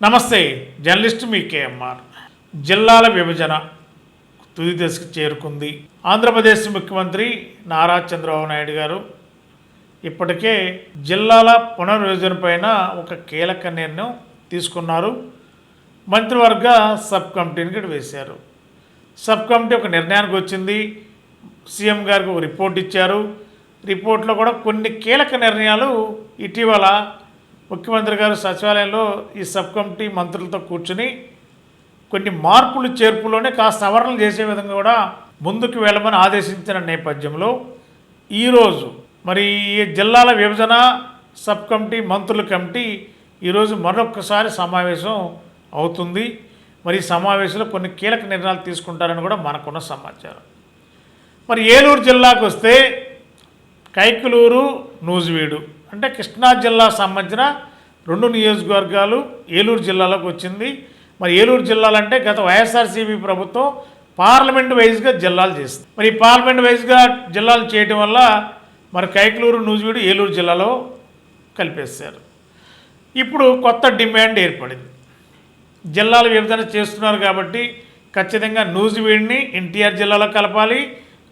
నమస్తే జర్నలిస్ట్ మీ కేఎంఆర్. జిల్లాల విభజన తుది దశకు చేరుకుంది. ఆంధ్రప్రదేశ్ ముఖ్యమంత్రి నారా చంద్రబాబు నాయుడు గారు ఇప్పటికే జిల్లాల పునర్విభజన పైన ఒక కీలక నిర్ణయం తీసుకున్నారు. మంత్రివర్గ సబ్ కమిటీని కూడా వేశారు. సబ్ కమిటీ ఒక నిర్ణయానికి వచ్చింది. సీఎం గారికి ఒక రిపోర్ట్ ఇచ్చారు. రిపోర్ట్లో కూడా కొన్ని కీలక నిర్ణయాలు ఇటీవల ముఖ్యమంత్రి గారు సచివాలయంలో ఈ సబ్ కమిటీ మంత్రులతో కూర్చుని కొన్ని మార్పులు చేర్పులోనే కాస్త సవరణలు చేసే విధంగా కూడా ముందుకు వెళ్ళమని ఆదేశించిన నేపథ్యంలో ఈరోజు మరి ఈ జిల్లాల విభజన సబ్ కమిటీ మంత్రుల కమిటీ ఈరోజు మరొకసారి సమావేశం అవుతుంది. మరి సమావేశంలో కొన్ని కీలక నిర్ణయాలు తీసుకుంటారని కూడా మనకున్న సమాచారం. మరి ఏలూరు జిల్లాకు వస్తే కైకలూరు నూజివీడు అంటే కృష్ణా జిల్లా సంబంధించిన రెండు నియోజకవర్గాలు ఏలూరు జిల్లాలోకి వచ్చింది. మరి ఏలూరు జిల్లాలంటే గత వైఎస్ఆర్సీపీ ప్రభుత్వం పార్లమెంట్ వైజ్గా జిల్లాలు చేస్తుంది మరి ఈ పార్లమెంట్ వైజ్గా జిల్లాలు చేయడం వల్ల మరి కైకలూరు నూజివీడు ఏలూరు జిల్లాలో కలిపేశారు. ఇప్పుడు కొత్త డిమాండ్ ఏర్పడింది. జిల్లాలు విభజన చేస్తున్నారు కాబట్టి ఖచ్చితంగా నూజివీడిని ఎన్టీఆర్ జిల్లాలో కలపాలి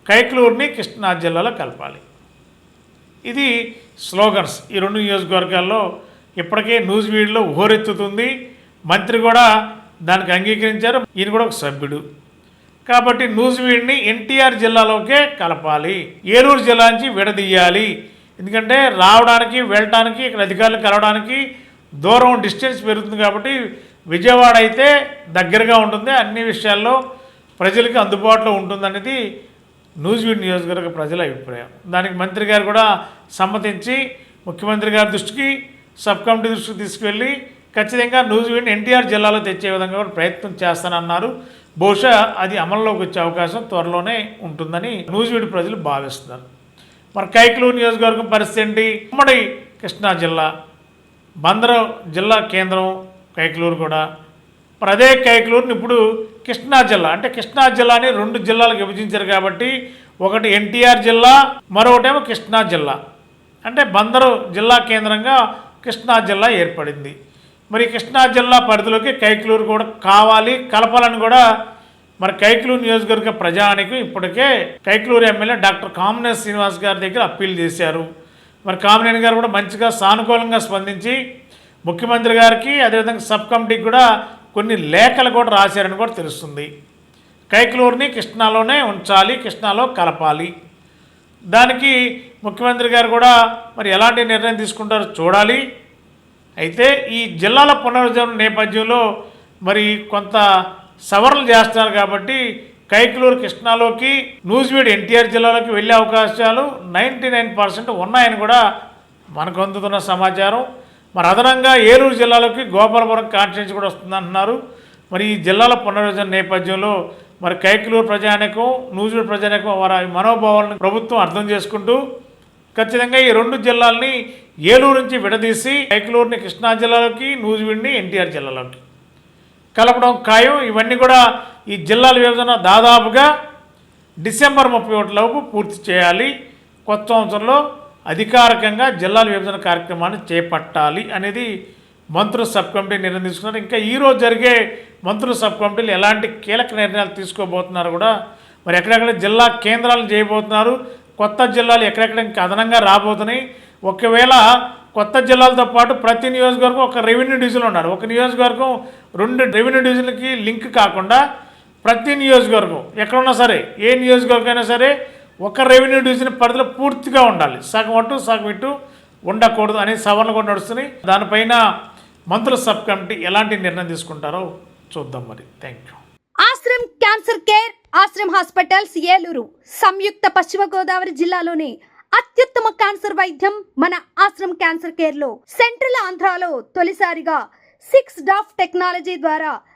కైకలూరుని కృష్ణా జిల్లాలో కలపాలి. ఇది స్లోగన్స్. ఈ రెండు నియోజకవర్గాల్లో ఇప్పటికే నూజివీడులో హోరెత్తుతుంది మంత్రి కూడా దానికి అంగీకరించారు. ఈయన కూడా ఒక సభ్యుడు. కాబట్టి నూజివీడిని ఎన్టీఆర్ జిల్లాలోకే కలపాలి. ఏలూరు జిల్లా నుంచి విడదీయాలి. ఎందుకంటే రావడానికి వెళ్ళడానికి ఇక్కడ అధికారులు కలవడానికి దూరం డిస్టెన్స్ పెరుగుతుంది కాబట్టి విజయవాడ అయితే దగ్గరగా ఉంటుంది. అన్ని విషయాల్లో ప్రజలకి అందుబాటులో ఉంటుంది అనేది నూజివీడ్ నియోజకవర్గ ప్రజల అభిప్రాయం. దానికి మంత్రి గారు కూడా సమ్మతించి ముఖ్యమంత్రి గారి దృష్టికి సబ్ కమిటీ దృష్టికి తీసుకువెళ్ళి ఖచ్చితంగా నూజివీడ్ని ఎన్టీఆర్ జిల్లాలో తెచ్చే విధంగా కూడా ప్రయత్నం చేస్తానన్నారు. బహుశా అది అమల్లోకి వచ్చే అవకాశం త్వరలోనే ఉంటుందని నూజివీడు ప్రజలు భావిస్తున్నారు. మరి కైకలూరు నియోజకవర్గం పరిస్థితి ఏంటి? ఉమ్మడి కృష్ణా జిల్లా బందరం జిల్లా కేంద్రం కైకలూరు కూడా. మరి అదే కైకలూరుని ఇప్పుడు కృష్ణా జిల్లా. అంటే కృష్ణా జిల్లాని రెండు జిల్లాలకు విభజించారు కాబట్టి ఒకటి ఎన్టీఆర్ జిల్లా మరొకటేమో కృష్ణా జిల్లా. అంటే బందరు జిల్లా కేంద్రంగా కృష్ణా జిల్లా ఏర్పడింది. మరి కృష్ణా జిల్లా పరిధిలోకి కైకలూరు కూడా కావాలి. కలపాలని కూడా మరి కైకలూరు నియోజకవర్గ ప్రజానికి ఇప్పటికే కైకలూరు ఎమ్మెల్యే డాక్టర్ కామినేని శ్రీనివాస్ గారి దగ్గర అప్పీల్ చేశారు. మరి కామినేని గారు కూడా మంచిగా సానుకూలంగా స్పందించి ముఖ్యమంత్రి గారికి అదేవిధంగా సబ్ కమిటీకి కూడా కొన్ని లేఖలు కూడా రాశారని కూడా తెలుస్తుంది. కైకలూరుని కృష్ణాలోనే ఉంచాలి కృష్ణాలో కలపాలి. దానికి ముఖ్యమంత్రి గారు కూడా మరి ఎలాంటి నిర్ణయం తీసుకుంటారో చూడాలి. అయితే ఈ జిల్లాల పునరుద్ధరణ నేపథ్యంలో మరి కొంత సవరణలు చేస్తున్నారు కాబట్టి కైకలూరు కృష్ణాలోకి నూజివీడు ఎన్టీఆర్ జిల్లాలోకి వెళ్ళే అవకాశాలు నైంటీ నైన్ పర్సెంట్ ఉన్నాయని కూడా మనకు అందుతున్న సమాచారం. మరి అదనంగా ఏలూరు జిల్లాలోకి గోపాలపురం కాన్స్టిట్యూన్సీ కూడా వస్తుందంటున్నారు. మరి ఈ జిల్లాల పునర్విభజన నేపథ్యంలో మరి కైకలూరు ప్రజానికం నూజివీడు ప్రజానికం వారి మనోభావాలను ప్రభుత్వం అర్థం చేసుకుంటూ ఖచ్చితంగా ఈ రెండు జిల్లాల్ని ఏలూరు నుంచి విడదీసి కైకలూరుని కృష్ణా జిల్లాలోకి నూజివీడిని ఎన్టీఆర్ జిల్లాలోకి. కలపడం ఖాయం. ఇవన్నీ కూడా ఈ జిల్లాల విభజన దాదాపుగా డిసెంబర్ ముప్పై ఒకటిలోపు పూర్తి చేయాలి. కొత్త సంవత్సరంలో అధికారికంగా జిల్లాల విభజన కార్యక్రమాన్ని చేపట్టాలి అనేది మంత్రులు సబ్ కమిటీ నిర్ణయం తీసుకున్నారు. ఇంకా ఈరోజు జరిగే మంత్రుల సబ్ కమిటీలు ఎలాంటి కీలక నిర్ణయాలు తీసుకోబోతున్నారు కూడా మరి ఎక్కడెక్కడ జిల్లా కేంద్రాలను చేయబోతున్నారు కొత్త జిల్లాలు ఎక్కడెక్కడ ఇంకా అదనంగా రాబోతున్నాయి. ఒకవేళ కొత్త జిల్లాలతో పాటు ప్రతి నియోజకవర్గం ఒక రెవెన్యూ డివిజన్ ఉన్నారు. ఒక నియోజకవర్గం రెండు రెవెన్యూ డివిజన్లకి లింక్ కాకుండా ప్రతి నియోజకవర్గం ఎక్కడున్నా సరే ఏ నియోజకవర్గం అయినా సరే ఒక రెవెన్యూ డివిజన్ పరిధిలో పూర్తిగా ఉండాలి. సగం అటు సగం ఇటు ఉండకూడదు అనే సవరణ కూడా నడుస్తున్నాయి. దానిపైన మంత్రుల సబ్ కమిటీ ఎలాంటి నిర్ణయం తీసుకుంటారో చూద్దాం మరి. Thank you Ashram cancer care Ashram hospitals Eluru సంయుక్త పశ్చిమ గోదావరి జిల్లాలోని అత్యుత్తమ క్యాన్సర్ వైద్యం మన ఆశ్రమ్ క్యాన్సర్ కేర్లో సెంట్రల్ ఆంధ్రాలో తొలిసారిగా సిక్స్ డాఫ్ టెక్నాలజీ ద్వారా